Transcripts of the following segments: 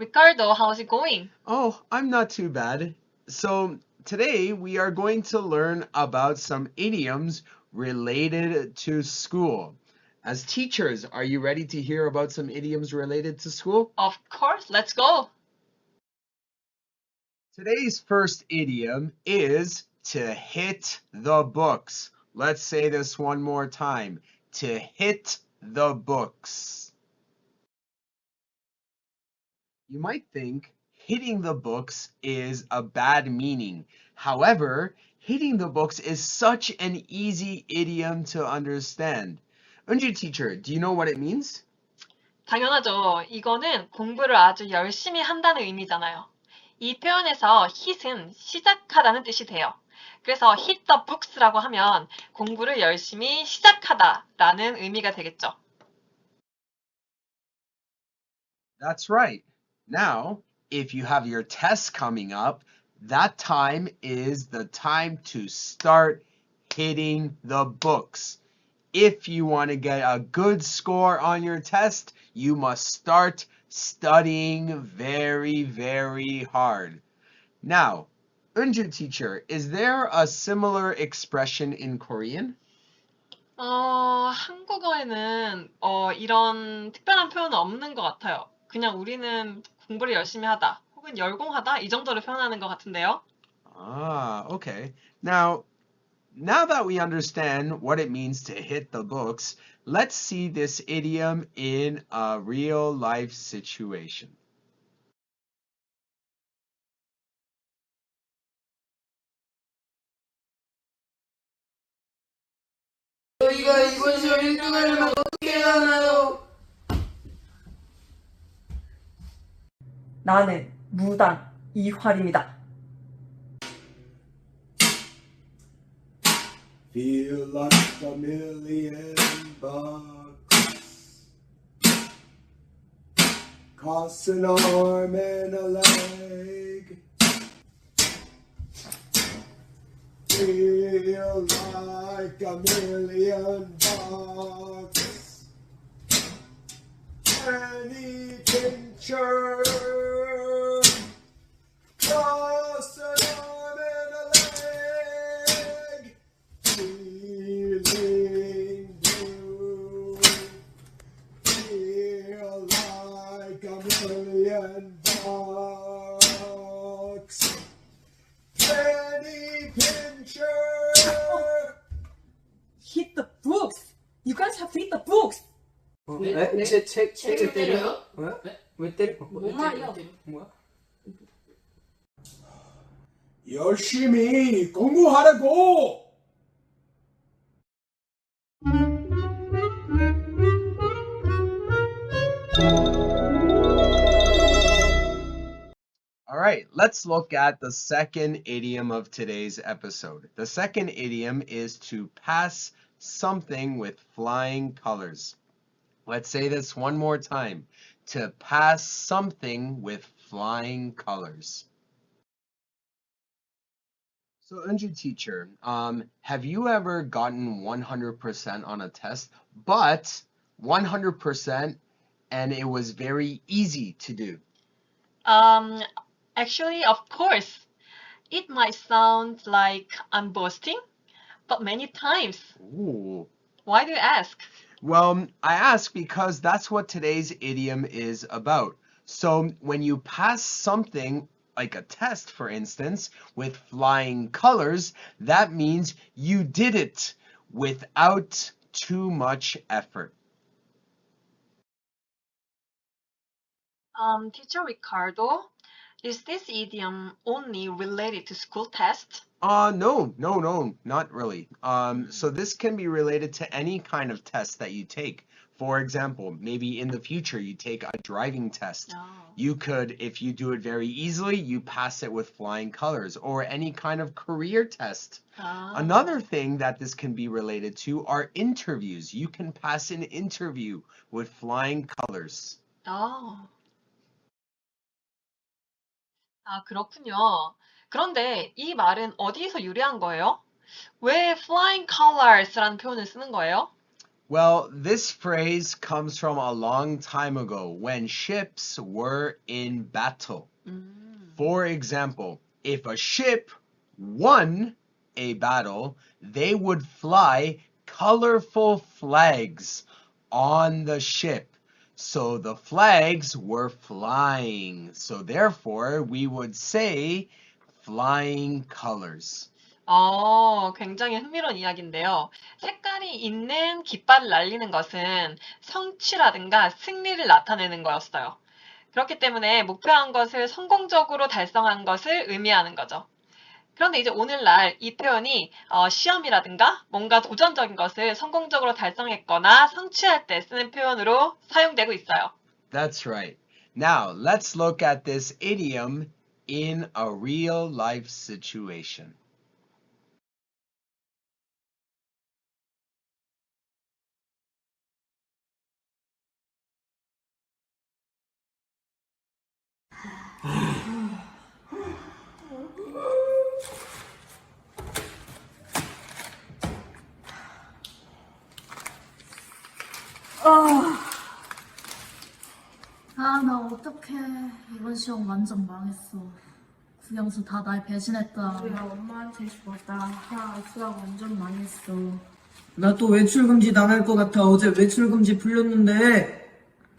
Ricardo, how's it going? Oh, I'm not too bad. So, today we are going to learn about some idioms related to school. As teachers, are you ready to hear about some idioms related to school? Of course, let's go! Today's first idiom is to hit the books. Let's say this one more time. To hit the books. You might think hitting the books is a bad meaning. However, hitting the books is such an easy idiom to understand. Unju teacher, do you know what it means? 당연하죠. 이거는 공부를 아주 열심히 한다는 의미잖아요. 이 표현에서 hit은 시작하다는 뜻이 돼요. 그래서 hit the books라고 하면 공부를 열심히 시작하다라는 의미가 되겠죠. That's right. Now, if you have your test coming up, that time is the time to start hitting the books. If you want to get a good score on your test, you must start studying very, very hard. Now, Unju teacher, is there a similar expression in Korean? 어, 한국어에는 어, 이런 특별한 표현은 없는 것 같아요. 그냥 우리는 공부를 열심히 하다 혹은 열공하다 이 정도로 표현하는 것 같은데요. Ah, okay. Now, now that we understand what it means to hit the books, let's see this idiom in a real life situation. 저희가 이번 시험 1등 하려면 어떻게 해야 하나요? 나는 무당 이활입니다. Feel like a million bucks Costs an arm and a leg Feel like a million bucks Penny pincher 네? 네? 책, 책, 책을 때려요? 어? 왜 때려? 뭔 말이야? 뭐야? 열심히 공부하라고. All right, let's look at the second idiom of today's episode. The second idiom is to pass something with flying colors. Let's say this one more time. To pass something with flying colors. So, Unju teacher, um, have you ever gotten 100% on a test, but 100% and it was very easy to do? Um, actually, of course, it might sound like I'm boasting, but many times. Ooh. Why do you ask? Well, I ask because that's what today's idiom is about. So when you pass something like a test, for instance, with flying colors, that means you did it without too much effort. Um, teacher Ricardo, is this idiom only related to school tests? Uh, no, no, no, not really. Um, so this can be related to any kind of test that you take. For example, maybe in the future you take a driving test. Oh. You could, if you do it very easily, you pass it with flying colors or any kind of career test. Oh. Another thing that this can be related to are interviews. You can pass an interview with flying colors. Oh. 아, 그렇군요. 그런데 이 말은 어디서 유래한 거예요? 왜 flying colors라는 표현을 쓰는 거예요? Well, this phrase comes from a long time ago when ships were in battle. 음. For example, if a ship won a battle, they would fly colorful flags on the ship. So the flags were flying. So therefore, we would say flying colors. 어, 굉장히 흥미로운 이야기인데요. 색깔이 있는 깃발을 날리는 것은 성취라든가 승리를 나타내는 거였어요. 그렇기 때문에 목표한 것을 성공적으로 달성한 것을 의미하는 거죠. 그런데 이제 오늘날 이 표현이 어, 시험이라든가 뭔가 도전적인 것을 성공적으로 달성했거나 성취할 때 쓰는 표현으로 사용되고 있어요. That's right. Now, let's look at this idiom in a real life situation. 아, 나 어떡해. 이번 시험 완전 망했어. 국영수 다 날 배신했다. 우리가 엄마한테 죽었다. 아, 수학 완전 망했어. 나 또 외출 금지 당할 것 같아. 어제 외출 금지 풀렸는데.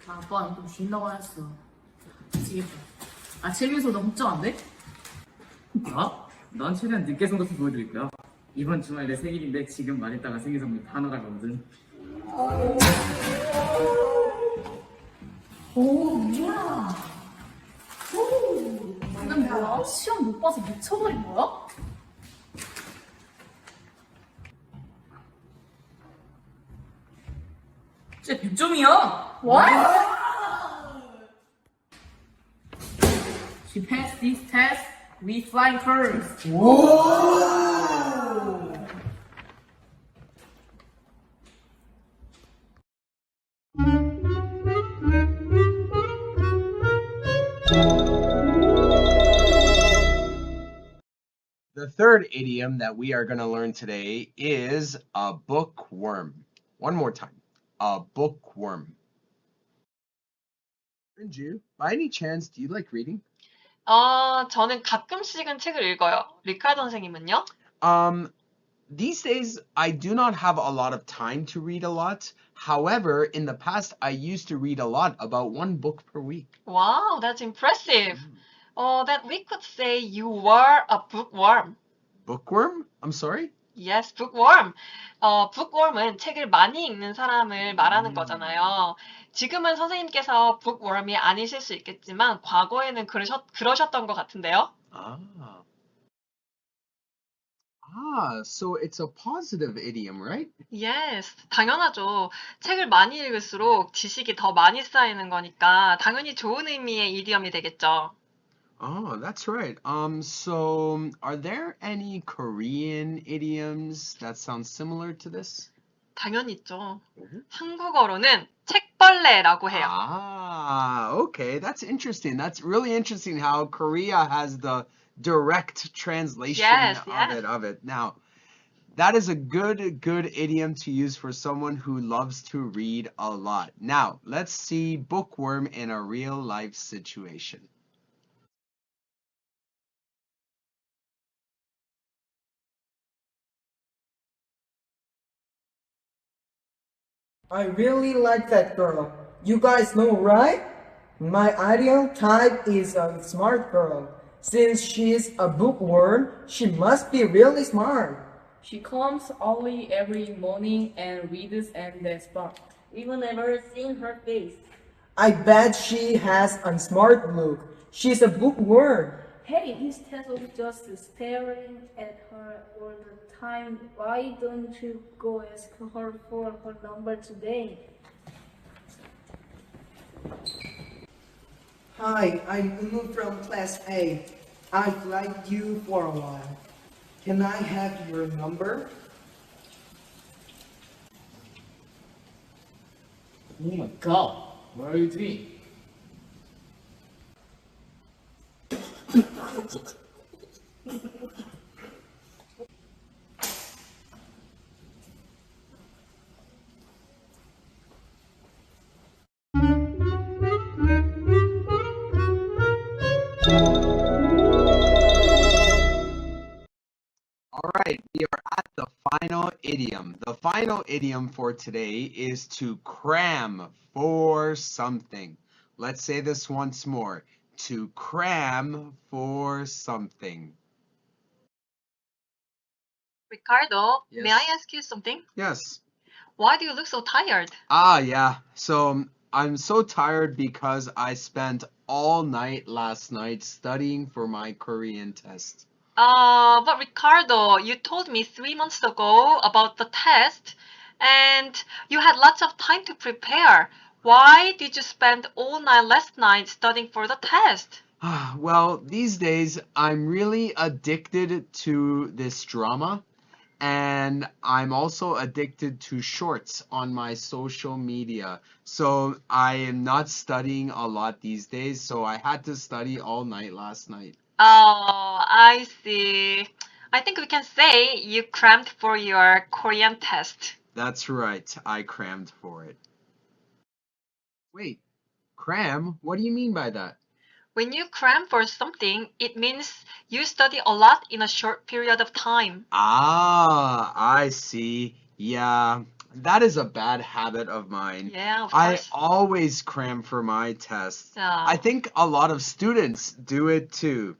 아, 아빠는 좀 쉰다고 했어. 미치겠다. 아, 최민수 너 걱정 안 돼? 나? 난 최대한 늦게 선거서 보여드릴 거야. 이번 주말 내 생일인데 지금 말했다가 생일 선물 다 나가거든. 오, 뭐야. 오, 방금 뭐야? 시험 못 봐서 미쳐버린 거야? 쟤 100점이야. What? She passed this test with flying colors. The third idiom that we are going to learn today is a bookworm. One more time. A bookworm. Renju, by any chance, do you like reading? 어, 저는 가끔씩은 책을 읽어요. 리카 선생님은요? Um, these days, I do not have a lot of time to read a lot. However, in the past, I used to read a lot, about one book per week. Wow, that's impressive. Uh, then we could say you were a bookworm. Bookworm? I'm sorry? Yes, bookworm. 어, bookworm은 책을 많이 읽는 사람을 말하는 음. 거잖아요. 지금은 선생님께서 bookworm이 아니실 수 있겠지만 과거에는 그러셨, 그러셨던 것 같은데요. Ah. Ah, so it's a positive idiom, right? Yes, 당연하죠. 책을 많이 읽을수록 지식이 더 많이 쌓이는 거니까 당연히 좋은 의미의 이디엄이 되겠죠. Oh, that's right. Um, so are there any Korean idioms that sound similar to this? 당연히 있죠. Mhm. 한국어로는 책벌레라고 해요. Ah, okay, that's interesting. That's really interesting how Korea has the direct translation Yes, of yes. it of it. Now, that is a good good idiom to use for someone who loves to read a lot. Now, let's see bookworm in a real life situation. I really like that girl. You guys know, right? My ideal type is a smart girl. Since she's a bookworm, she must be really smart. She comes early every morning and reads and that's book. Even never seen her face. I bet she has a smart look. She's a bookworm. Hey, instead of just staring at her all the time, why don't you go ask her for her number today? Hi, I'm Unu from class A. I've liked you for a while. Can I have your number? Oh my god, what are you doing? idiom. The final idiom for today is to cram for something. Let's say this once more. To cram for something. Ricardo, may I ask you something? Yes. Why do you look so tired? Ah, yeah. So I'm so tired because I spent all night last night studying for my Korean test. Uh, but Ricardo, you told me three months ago about the test and you had lots of time to prepare. Why did you spend all night last night studying for the test? Well, these days I'm really addicted to this drama and I'm also addicted to shorts on my social media. So I am not studying a lot these days, so I had to study all night last night. Oh, I see. I think we can say you crammed for your Korean test. That's right, I crammed for it. Wait, cram? What do you mean by that? When you cram for something, it means you study a lot in a short period of time. Ah, I see. Yeah, that is a bad habit of mine. Yeah, of I course. always cram for my tests. Yeah. I think a lot of students do it too.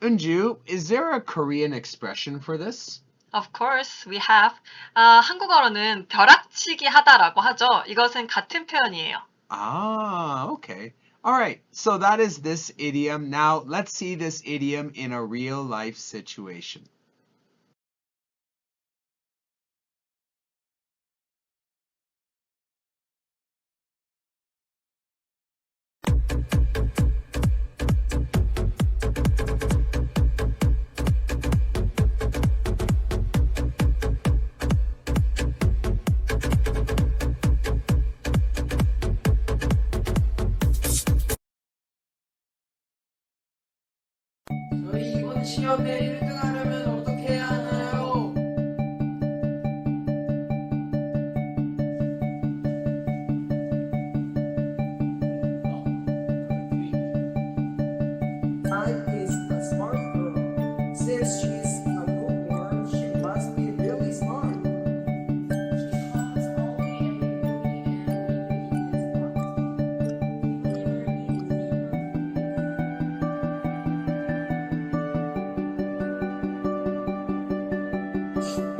Unju, is there a Korean expression for this? Of course, we have. 아, 한국어로는 벼락치기 하다라고 하죠. 이것은 같은 표현이에요. Ah, okay. All right, so that is this idiom. Now, let's see this idiom in a real life situation. Dios querido. Bye.